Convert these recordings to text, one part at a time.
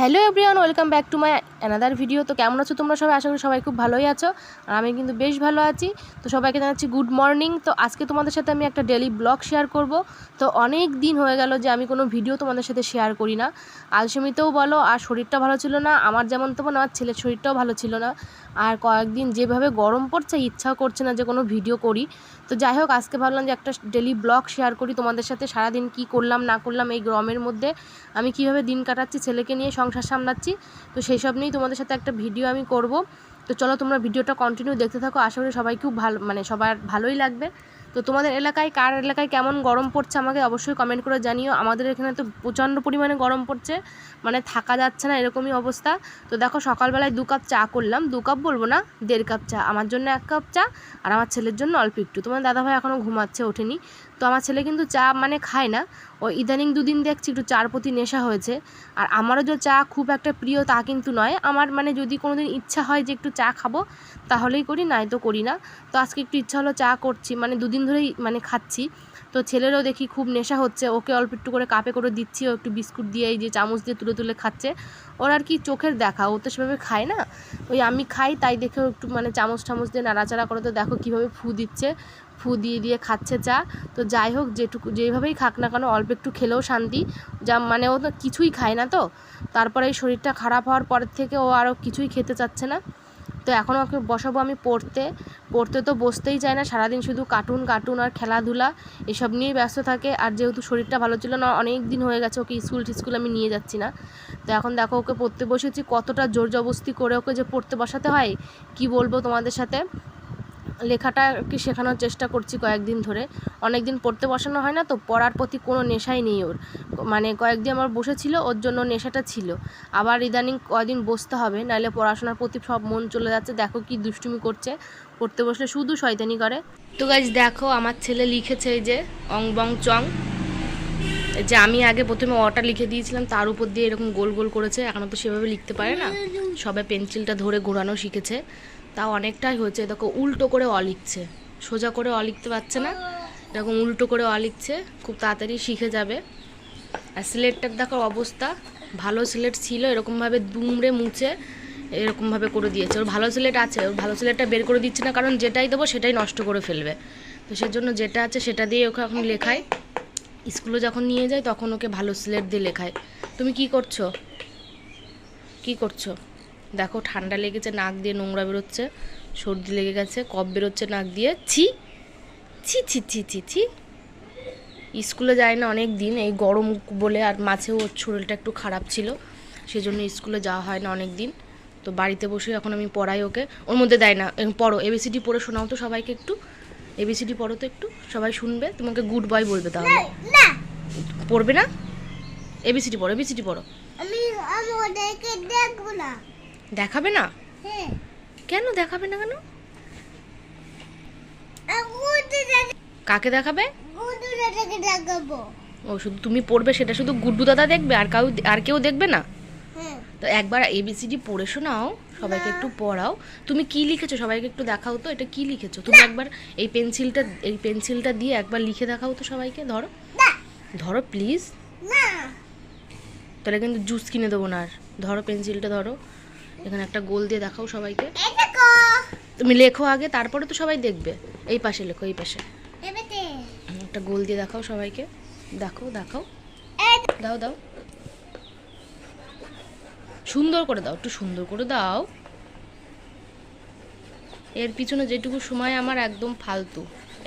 Hello everyone, welcome back to my another video. তো কেমন আছো তোমরা সবাই? আশা করি সবাই খুব ভালোই আছো। আর আমি কিন্তু বেশ ভালো আছি। তো সবাইকে জানাচ্ছি গুড মর্নিং। তো আজকে তোমাদের সাথে আমি একটা ডেলি ব্লগ শেয়ার করব। তো অনেক দিন হয়ে গেল যে আমি কোনো ভিডিও তোমাদের সাথে শেয়ার করি না। আলসেমিতেও বলো, আর শরীরটা ভালো ছিল না। আমার যেমন তেমন, আমার ছেলের শরীরটাও ভালো ছিল না। আর কয়েকদিন যেভাবে গরম পড়ছে, ইচ্ছাও করছে না যে কোনো ভিডিও করি। তো যাই হোক, আজকে ভাবলাম যে একটা ডেলি ব্লগ শেয়ার করি, তোমাদের সাথে সারাদিন কি করলাম, না করলাম এই গরমের মধ্যে। আমি কীভাবে দিন কাটাচ্ছি, ছেলেকে নিয়ে সংসার সামলাচ্ছি, তো সেই সব নিয়েই তোমাদের সাথে একটা ভিডিও আমি করব। তো চলো তোমরা ভিডিওটা কন্টিনিউ দেখতে থাকো, আশা করি সবাই খুব ভালো মানে সবার ভালোই লাগবে। তো তোমাদের এলাকায়, কার এলাকায় কেমন গরম পড়ছে আমাকে অবশ্যই কমেন্ট করে জানিও। আমাদের এখানে তো প্রচণ্ড পরিমাণে গরম পড়ছে মানে থাকা যাচ্ছে না এরকমই অবস্থা। তো দেখো সকালবেলায় দু কাপ চা করলাম, দু কাপ বলব না, দেড় কাপ চা। আমার জন্য এক কাপ চা, আর আমার ছেলের জন্য অল্প একটু। তোমার দাদাভাই এখনও ঘুমাচ্ছে, ওঠেনি। তো আমার ছেলে কিন্তু চা মানে খায় না। ও ইদানিং দুদিন দেখছি একটু চার প্রতি নেশা হয়েছে। আর আমারও যে চা খুব একটা প্রিয় তা কিন্তু নয়। আমার মানে যদি কোনো দিন ইচ্ছা হয় যে একটু চা খাব, তাহলেই করি, নাই তো করি না। তো আজকে একটু ইচ্ছা হলো চা করছি মানে দুদিন ধরেই মানে খাচ্ছি। তো ছেলেরও দেখি খুব নেশা হচ্ছে। ওকে অল্প একটু করে কাপে করে দিচ্ছি, ও একটু বিস্কুট দিয়ে এই যে চামচ দিয়ে তুলে তুলে খাচ্ছে। ওর আর কি চোখের দেখা, ও তো সেভাবে খায় না। ওই আমি খাই, তাই দেখে একটু মানে চামচ টামচ দিয়ে নাড়াচাড়া করে তো দেখো কীভাবে ফু দিচ্ছে। ফু দিয়ে দিয়ে খাচ্ছে চা। তো যাই হোক, যেটুকু যেভাবেই খাক না কেন, অল্প একটু খেলেও শান্তি। যা মানে ও তো কিছুই খায় না তো। তারপরে এই শরীরটা খারাপ হওয়ার পর থেকে ও আরও কিছুই খেতে চাচ্ছে না। তো এখন ওকে বসাবো আমি পড়তে। পড়তে তো বসতেই চায় না, সারাদিন শুধু কার্টুন কার্টুন আর খেলাধুলা এসব নিয়েই ব্যস্ত থাকে। আর যেহেতু শরীরটা ভালো ছিল না, অনেক দিন হয়ে গেছে ওকে স্কুল টিস্কুল আমি নিয়ে যাচ্ছি না। তো এখন দেখো ওকে পড়তে বসেছি, কতটা জোর জবস্তি করে ওকে যে পড়তে বসাতে হয়, কি বলব তোমাদের সাথে? লেখাটা কি শেখানোর চেষ্টা করছি কয়েকদিন ধরে। অনেক দিন পড়তে বসানো হয় না তো পড়ার প্রতি কোনো নেশাই নেই ওর। মানে কয়েকদিন আমার বসেছিল, ওর জন্য নেশাটা ছিল। আবার ইদানিং কয়দিন বসতে হবে নাহলে পড়াশোনার প্রতি সব মন চলে যাচ্ছে। দেখো কি দুষ্টুমি করছে, পড়তে বসলে শুধু শয়তানি করে। তো গাইজ দেখো আমার ছেলে লিখেছে এই যে, অং বং চং। যে আমি আগে প্রথমে অটা লিখে দিয়েছিলাম, তার উপর দিয়ে এরকম গোল গোল করেছে। এখনও তো সেভাবে লিখতে পারে না। সবাই পেন্সিলটা ধরে ঘোরানো শিখেছে। তাও অনেকটাই হয়েছে। দেখো, উল্টো করে অ লিখছে। সোজা করে অ লিখতে পারছে না। এরকম উল্টো করে অ লিখছে। খুব তাড়াতাড়ি শিখে যাবে। আর সিলেটটার দেখো অবস্থা। ভালো সিলেট ছিল, এরকমভাবে দুমড়ে মুছে এরকমভাবে করে দিয়েছে। ওর ভালো সিলেট আছে, ওর ভালো সিলেটটা বের করে দিচ্ছে না, কারণ যেটাই দেবো সেটাই নষ্ট করে ফেলবে। তো সেজন্য যেটা আছে সেটা দিয়ে ওকে এখন লেখায়। স্কুলে যখন নিয়ে যায়, তখন ওকে ভালো সিলেট দিয়ে লেখায়। তুমি কি করছ? কি করছ? দেখো ঠান্ডা লেগেছে নাক দিয়ে নোংরা বেরোচ্ছে সর্দি লেগে গেছে কফ বেরোচ্ছে নাক দিয়ে ছি ছি ছি ছি ছি ছি। স্কুলে যায় না অনেক দিন এই গরম বলে আর মাঝে ওর শরীরটা একটু খারাপ ছিল সেজন্য স্কুলে যাওয়া হয় না অনেক দিন তো বাড়িতে বসে এখন আমি পড়াই ওকে ওর মধ্যে দেয় না পড়ো এবিসিডি পড়ে শোনাও তো সবাইকে একটু এবিসিডি পড়ো তো একটু সবাই শুনবে তোমাকে গুড বয় বলবে তাহলে। পড়বে না? এবিসিডি পড়ো এবিসিডি পড়ো। আমি আমি ওদেরকে দেখব না। দেখাবে না? হ্যাঁ। কেন দেখাবে না কেন? কাকে দেখাবে? ও শুধু তুমি পড়বে সেটা শুধু গুড্ডু দাদা দেখবে আর কাউ আর কেউ দেখবে না? হ্যাঁ। তো একবার এবিসিডি পড়ে শোনাও সবাইকে একটু পড়াও। তুমি কি লিখেছো? সবাইকে একটু দেখাও তো এটা কি লিখেছো? তুমি একবার এই পেন্সিলটা এই পেন্সিলটা দিয়ে একবার লিখে দেখাও তো সবাইকে ধরো। ধরো প্লিজ তাহলে কিন্তু জুস কিনে দেবো না আর। ধরো পেন্সিলটা ধরো। এখানে একটা গোল দিয়ে দেখাও সবাইকে। তুমি লেখো আগে তারপরে তো সবাই দেখবে। এই পাশে লেখো এই পাশে। একটা গোল দিয়ে দেখাও সবাইকে। দেখো দেখাও। দাও দাও। সুন্দর করে দাও একটু সুন্দর করে দাও। এর পিছনে যেটুকু সময় আমার একদম ফালতু।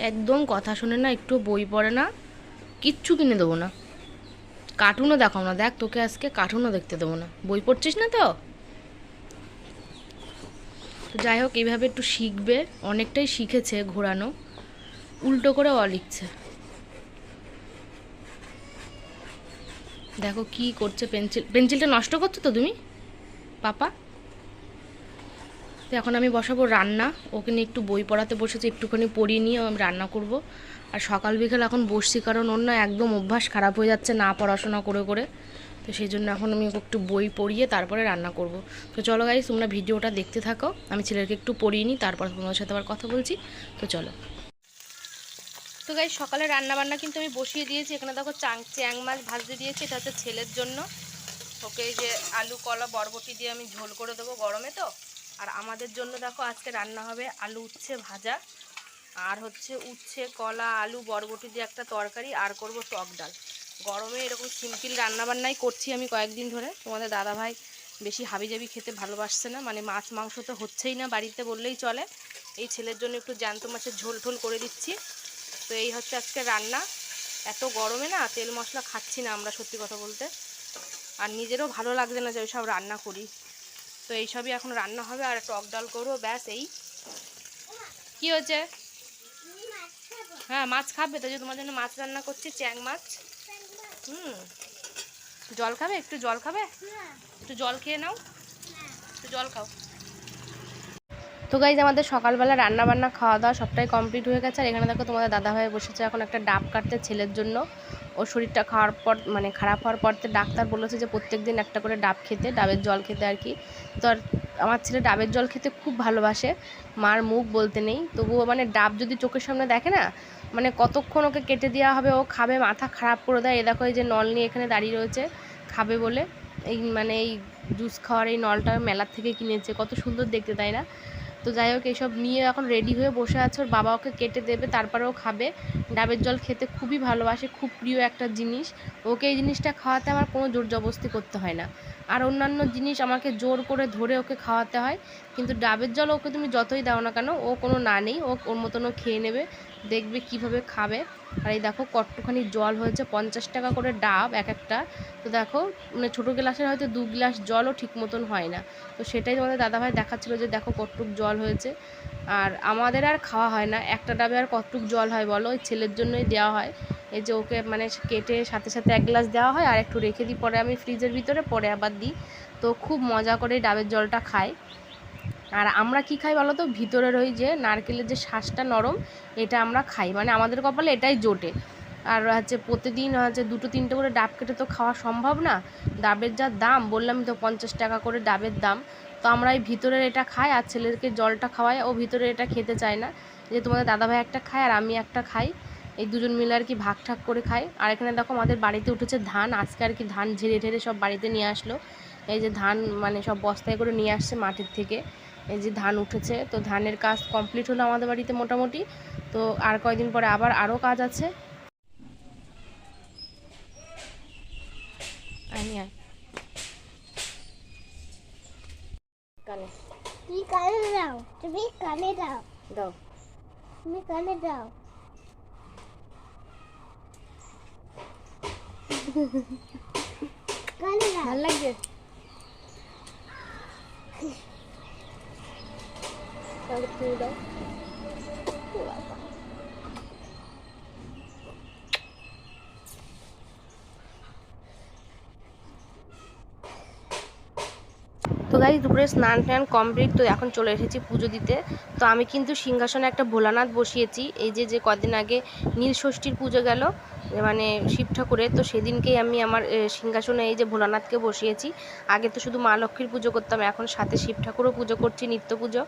একদম কথা শোনে না একটু বই পড়ে না কিচ্ছু কিনে দেবো না। কার্টুনও দেখাও না। দেখ তোকে আজকে কার্টুনও দেখতে দেবো না। বই পড়ছিস না তো? তো যাই হোক, এইভাবে একটু শিখবে। অনেকটাই শিখেছে ঘোরানো। উল্টো করে অ লিখছে। দেখো কি করছে পেন্সিল। পেন্সিলটা নষ্ট করছ তো তুমি? পাপা? তো এখন আমি বসাবো রান্না। ওকে নিয়ে একটু বই পড়াতে বসেছি, একটুখানি পড়িয়ে নিয়ে আমি রান্না করব। আর সকাল বিকেল এখন বসছি, কারণ ওর না একদম অভ্যাস খারাপ হয়ে যাচ্ছে না পড়াশোনা করে করে। তো সেই জন্য এখন আমি একটু বই পড়িয়ে তারপরে রান্না করব। তো চলো গাইস তোমরা ভিডিওটা দেখতে থাকো। আমি ছেলেকে একটু পড়িয়ে নিই, তারপর তোমার সাথে আবার কথা বলছি। তো চলো। তো গাই সকালে রান্না বান্না কিন্তু আমি বসিয়ে দিয়েছি। এখানে দেখো চাং, চ্যাং মাছ ভাজতে দিয়েছি। এটা হচ্ছে ছেলের জন্য। ওকে যে আলু, কলা, বরবটি দিয়ে আমি ঝোল করে দেবো গরমে তো। আর আমাদের জন্য দেখো আজকে রান্না হবে আলু উচ্ছে ভাজা। আর হচ্ছে উচ্ছে, কলা, আলু, বরবটি দিয়ে একটা তরকারি। আর করব টক ডাল। গরমে এরকম সিম্পল রান্নাবান্নাই করছি আমি কয়েকদিন ধরে। তোমাদের দাদা ভাই বেশি হাবিজাবি খেতে ভালোবাসছে না মানে মাছ মাংস তো হচ্ছেই না বাড়িতে বললেই চলে। এই ছেলের জন্য একটু জ্যান্ত মাছের ঝোল ঠোল করে দিচ্ছি। তো এই হচ্ছে আজকে রান্না। এত গরমে না তেল মশলা খাচ্ছি না আমরা সত্যি কথা বলতে। আর নিজেরও ভালো লাগছে না যে ওইসব রান্না করি। তো এইসবই এখন রান্না হবে আর টক ডাল করব ব্যাস এই। কি হয়েছে? হ্যাঁ মাছ খাবে তো যে তোমার জন্য মাছ রান্না করছি চ্যাং মাছ। হুম। জল খাবে? একটু জল খাবে? একটু জল খেয়ে নাও। একটু জল খাও। তো গাইজ আমাদের সকালবেলা রান্না বান্না খাওয়া দাওয়া সবটাই কমপ্লিট হয়ে গেছে। আর এখানে দেখো তোমাদের দাদা ভাই বসেছে এখন একটা ডাব কাটতে ছেলের জন্য। ওর শরীরটা খাওয়ার পর মানে খারাপ হওয়ার পর ডাক্তার বলেছে যে প্রত্যেক দিন একটা করে ডাব খেতে, ডাবের জল খেতে আর কি। তো আর আমার ছেলে ডাবের জল খেতে খুব ভালোবাসে। মার মুখ বলতে নেই। তবুও মানে ডাব যদি চোখের সামনে দেখে না মানে কতক্ষণ ওকে কেটে দেওয়া হবে, ও খাবে, মাথা খারাপ করে দেয়। এ দেখো, এই যে নল নিয়ে এখানে দাঁড়িয়ে রয়েছে, খাবে বলে। এই মানে এই জুস খাওয়ার এই নলটা মেলার থেকে কিনেছে, কত সুন্দর দেখতে, তাই না? তো যাই হোক, এইসব নিয়ে এখন রেডি হয়ে বসে আছে। ওর বাবা ওকে কেটে দেবে তারপরেও খাবে। ডাবের জল খেতে খুবই ভালোবাসে, খুব প্রিয় একটা জিনিস। ওকে এই জিনিসটা খাওয়াতে আমার কোনো জোর জবস্তি করতে হয় না। আর অন্যান্য জিনিস আমাকে জোর করে ধরে ওকে খাওয়াতে হয়। কিন্তু ডাবের জল ওকে তুমি যতই দাও না কেন, ও কোনো না নেই, ও ওর মতন ও খেয়ে নেবে, দেখবে কীভাবে খাবে। আর এই দেখো কট্টুখানি জল হয়েছে, পঞ্চাশ টাকা করে ডাব এক একটা। তো দেখো মানে ছোটো গ্লাসের হয়তো দু গ্লাস জলও ঠিক মতন হয় না। তো সেটাই তোমাদের দাদাভাই দেখাচ্ছিলো যে দেখো কটটুক জল হয়েছে। আর আমাদের আর খাওয়া হয় না, একটা ডাবে আর কতটুক জল হয় বলো, ওই ছেলের জন্যই দেওয়া হয়। এই যে ওকে মানে কেটে সাথে সাথে এক গ্লাস দেওয়া হয় আর একটু রেখে দিই, পরে আমি ফ্রিজের ভিতরে, পরে আবার দিই। তো খুব মজা করে ডাবের জলটা খায় আর আমরা কি খাই বলো তো? ভিতরের ওই যে নারকেলের যে শ্বাসটা নরম, এটা আমরা খাই। মানে আমাদের কপালে এটাই জোটে। আর হচ্ছে প্রতিদিন হচ্ছে দুটো, তিনটে করে ডাব কেটে তো খাওয়া সম্ভব না। ডাবের যা দাম, বললাম তো পঞ্চাশ টাকা করে ডাবের দাম। তো আমরা এই ভিতরের এটা খাই আর ছেলেকে জলটা খাওয়াই। ও ভিতরে এটা খেতে চায় না। যে তোমাদের দাদাভাই একটা খায় আর আমি একটা খাই। এই দুজন মিলে আর কি ভাগ ঠাক করে খায়। আর এখানে দেখো আমাদের বাড়িতে উঠেছে ধান। আজকে আর কি ধান ঝেড়ে ঢেড়ে সব বাড়িতে নিয়ে আসলো। এই যে ধান মানে সব বস্তায় করে নিয়ে আসছে মাঠের থেকে। এই যে ধান উঠেছে। তো ধানের কাজ কমপ্লিট হলো আমাদের বাড়িতে মোটামুটি। তো আর কয়দিন পরে আবার আরও কাজ আছে। কানে। তুমি কানে দাও। তুমি কানে দাও। দাও। তুমি কানে দাও কানে দাও তো গাই দুপুরে স্নান টান কমপ্লিট তো এখন চলে এসেছি পুজো দিতে। তো আমি কিন্তু সিংহাসনে একটা ভোলানাথ বসিয়েছি। এই যে যে কদিন আগে নীল ষষ্ঠীর পুজো গেল মানে শিব ঠাকুরের। তো সেদিনকেই আমি আমার সিংহাসনে এই যে ভোলানাথকে বসিয়েছি। আগে তো শুধু মা লক্ষ্মীর পুজো করতাম, এখন সাথে শিব ঠাকুরও পুজো করছি, নিত্য পুজো।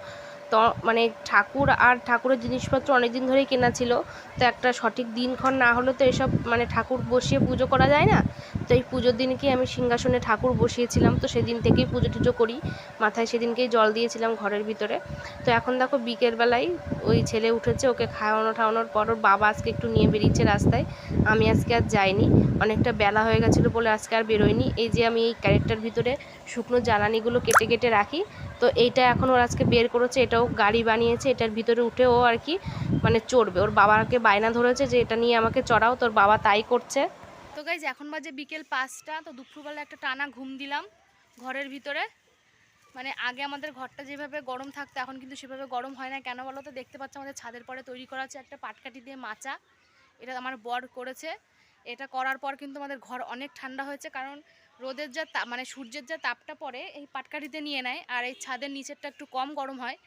তো মানে ঠাকুর আর ঠাকুরের জিনিসপত্র অনেক দিন ধরেই কেনা ছিল। তো একটা সঠিক দিনক্ষণ না হলে তো এসব মানে ঠাকুর বসিয়ে পুজো করা যায় না? তো এই পুজোর দিনকেই আমি সিংহাসনে ঠাকুর বসিয়েছিলাম। তো সেদিন থেকেই পুজো টুজো করি। মাথায় সেদিনকেই জল দিয়েছিলাম ঘরের ভিতরে। তো এখন দেখো বিকেলবেলায় ওই ছেলে উঠেছে, ওকে খাওয়ানো ঠাওয়ানোর পর ওর বাবা আজকে একটু নিয়ে বেরিয়েছে রাস্তায়। আমি আজকে আর যাইনি। অনেকটা বেলা হয়ে গেছিল বলে আজকে আর বেরোয়নি। এই যে আমি এই ক্যারেক্টার ভিতরে শুকনো জ্বালানিগুলো কেটে কেটে রাখি। তো এইটা এখন ওর আজকে বের করেছে, এটাও গাড়ি বানিয়েছে, এটার ভিতরে উঠে ও আর কি মানে চড়বে। ওর বাবাকে বায়না ধরেছে যে এটা নিয়ে আমাকে চড়াও, তোর বাবা তাই করছে। তো গাইজ এখন বাজে বিকেল পাঁচটা, তো দুপুরবেলা একটা টানা ঘুম দিলাম ঘরের ভিতরে। মানে আগে আমাদের ঘরটা যেভাবে গরম থাকতো, এখন কিন্তু সেভাবে গরম হয় না। কেন বলো তো? দেখতে পাচ্ছ আমাদের ছাদের পরে তৈরি করা আছে একটা পাটকাঠি দিয়ে মাচা। এটা আমার বর করেছে। এটা করার পর কিন্তু আমাদের ঘর অনেক ঠান্ডা হয়েছে, কারণ রোদের যা মানে সূর্যের যা তাপটা পড়ে, এই পাটকাঠিতে নিয়ে নেয়। আর এই ছাদের নিচেরটা একটু কম গরম হয়।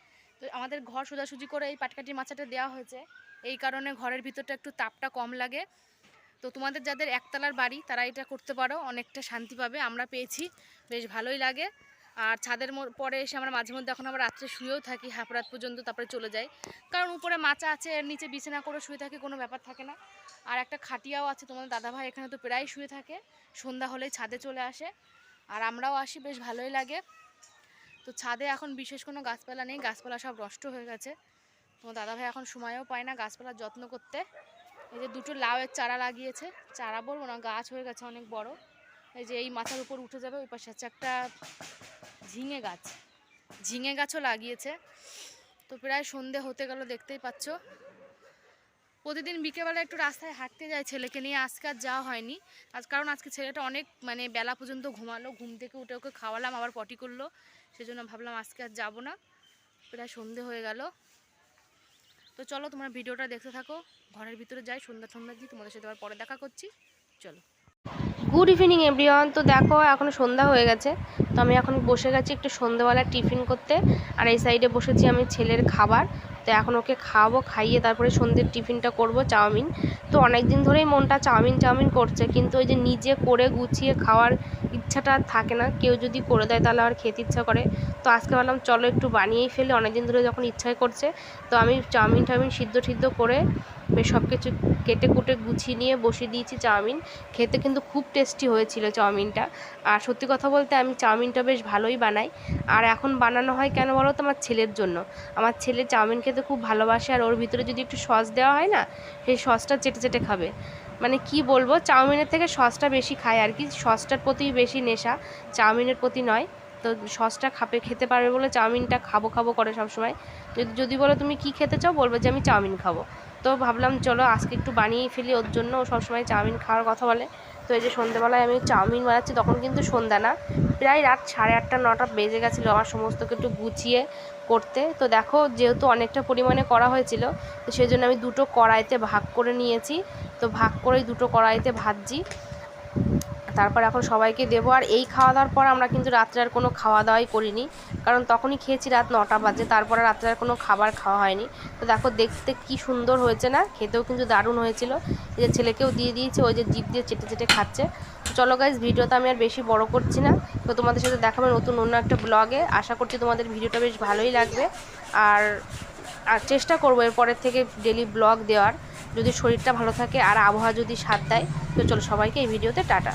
তো আমাদের ঘর সোজাসুজি করে এই পাটকাঠির মাছাটা দেওয়া হয়েছে। এই কারণে ঘরের ভিতরটা একটু তাপটা কম লাগে। তো তোমাদের যাদের একতলার বাড়ি, তারা এটা করতে পারো। অনেকটা শান্তি পাবে। আমরা পেয়েছি। বেশ ভালোই লাগে। আর ছাদের পরে এসে আমরা মাঝে মধ্যে এখন আমরা রাত্রে শুয়েও থাকি, হাফ রাত পর্যন্ত তারপরে চলে যাই। কারণ উপরে মাচা আছে, এর নিচে বিছানা করে শুয়ে থাকি কোনো ব্যাপার থাকে না। আর একটা খাটিয়াও আছে, তোমাদের দাদাভাই এখানে তো প্রায় শুয়ে থাকে। সন্ধ্যা হলেই ছাদে চলে আসে। আর আমরাও আসি, বেশ ভালোই লাগে। তো ছাদে এখন বিশেষ কোনো গাছপালা নেই, গাছপালা সব নষ্ট হয়ে গেছে। তোমার দাদাভাই এখন সময়ও পায় না গাছপালার যত্ন করতে। এই যে দুটো লাউয়ের চারা লাগিয়েছে, চারা বলব না, গাছ হয়ে গেছে অনেক বড়। এই যে এই মাথার উপর উঠে যাবে, ওই পাশে আছে একটা ঝিঙে গাছ। ঝিঙে গাছও লাগিয়েছে। তো প্রায় সন্ধে হতে গেল, দেখতেই পাচ্ছ। প্রতিদিন বিকেলবেলা একটু রাস্তায় হাঁটতে যায় ছেলেকে নিয়ে। আজকে আর যাওয়া হয়নি। আজ কারণ আজকে ছেলেটা অনেক মানে বেলা পর্যন্ত ঘুমালো। ঘুম থেকে উঠে ওকে খাওয়ালাম, আবার পটি করল। সেজন্য ভাবলাম আজকে আর যাব না। প্রায় সন্ধে হয়ে গেল। তো চলো তোমার ভিডিওটা দেখতে থাকো। ঘরের ভিতরে যাই সন্ধ্যা সন্ধ্যা দিই। তোমাদের সাথে আবার পরে দেখা করছি। চলো। গুড ইভিনিং এভরিওয়ান তো দেখো, এখন সন্ধ্যা হয়ে গেছে। তো আমি এখন বসে গেছি একটু সন্ধ্যাবেলা টিফিন করতে। আর এই সাইডে বসেছি আমি ছেলের খাবার। তো এখন ওকে খাওয়াবো, খাইয়ে তারপরে সন্ধ্যের টিফিনটা করব, চাউমিন। তো অনেক দিন ধরেই মনটা চাউমিন চাউমিন করছে। কিন্তু ওই যে নিজে করে গুছিয়ে খাওয়ার ইচ্ছাটা থাকে না। কেউ যদি করে দেয় তাহলে আর খেতে ইচ্ছা করে। তো আজকে ভাবলাম, চলো একটু বানিয়েই ফেলে। অনেক দিন ধরে যখন ইচ্ছাই করছে, তো আমি চাউমিন, টাউমিন সিদ্ধ সিদ্ধ করে বেশ সব কিছু কেটে কুটে গুছিয়ে নিয়ে বসিয়ে দিয়েছি চাউমিন। খেতে কিন্তু খুব টেস্টি হয়েছিল চাউমিনটা। আর সত্যি কথা বলতে আমি চাউমিনটা বেশ ভালোই বানাই। আর এখন বানানো হয় কেন বলো তো? আমার ছেলের জন্য। আমার ছেলে চাউমিন খেতে খুব ভালোবাসে আর ওর ভিতরে যদি একটু সস দেওয়া হয় না, সেই সসটা চেটে চেটে খাবে। মানে কি বলব? চাউমিনের থেকে সসটা বেশি খায় আর কি। সসটার প্রতি বেশি নেশা, চাউমিনের প্রতি নয়। তো সসটা খাবে, খেতে পারবে বলে চাউমিনটা খাব খাব করে সবসময়। যদি যদি বলো তুমি কি খেতে চাও, বলবে যে আমি চাউমিন খাব। তো ভাবলাম, চলো আজকে একটু বানিয়ে ফেলি, ওর জন্য ও সবসময় চাউমিন খাওয়ার কথা বলে। তো এই যে সন্ধ্যেবেলায় আমি চাউমিন বানাচ্ছি, তখন কিন্তু সন্ধ্যা না, প্রায় রাত সাড়ে আটটা, নটা বেজে গেছিল আমার সমস্ত একটু গুছিয়ে করতে। তো দেখো, যেহেতু অনেকটা পরিমাণে করা হয়েছিল, তো সেই জন্য আমি দুটো কড়াইতে ভাগ করে নিয়েছি। তো ভাগ করেই দুটো কড়াইতে ভাজছি। তারপর এখন সবাইকে দেবো। আর এই খাওয়া দাওয়ার পর আমরা কিন্তু রাত্রে আর কোনো খাওয়া দাওয়াই করিনি। কারণ তখনই খেয়েছি রাত নটা বাজে, তারপরে রাত্রে আর কোনো খাবার খাওয়া হয়নি। তো দেখো, দেখতে কি সুন্দর হয়েছে না? খেতেও কিন্তু দারুণ হয়েছিল। এই যে ছেলেকেও দিয়ে দিয়েছে, ওই যে জিপ দিয়ে চেটে চেটে খাচ্ছে। চলো গাইজ ভিডিওটা আমি আর বেশি বড় করছি না। তো তোমাদের সাথে দেখাবে নতুন অন্য একটা ব্লগে আশা করছি তোমাদের ভিডিওটা বেশ ভালোই লাগবে। আর আর চেষ্টা করব এরপরের থেকে ডেলি ব্লগ দেওয়ার। যদি শরীরটা ভালো থাকে আর আবহাওয়া যদি সাথ দেয়, তো চলো সবাইকে এই ভিডিওতে টাটা।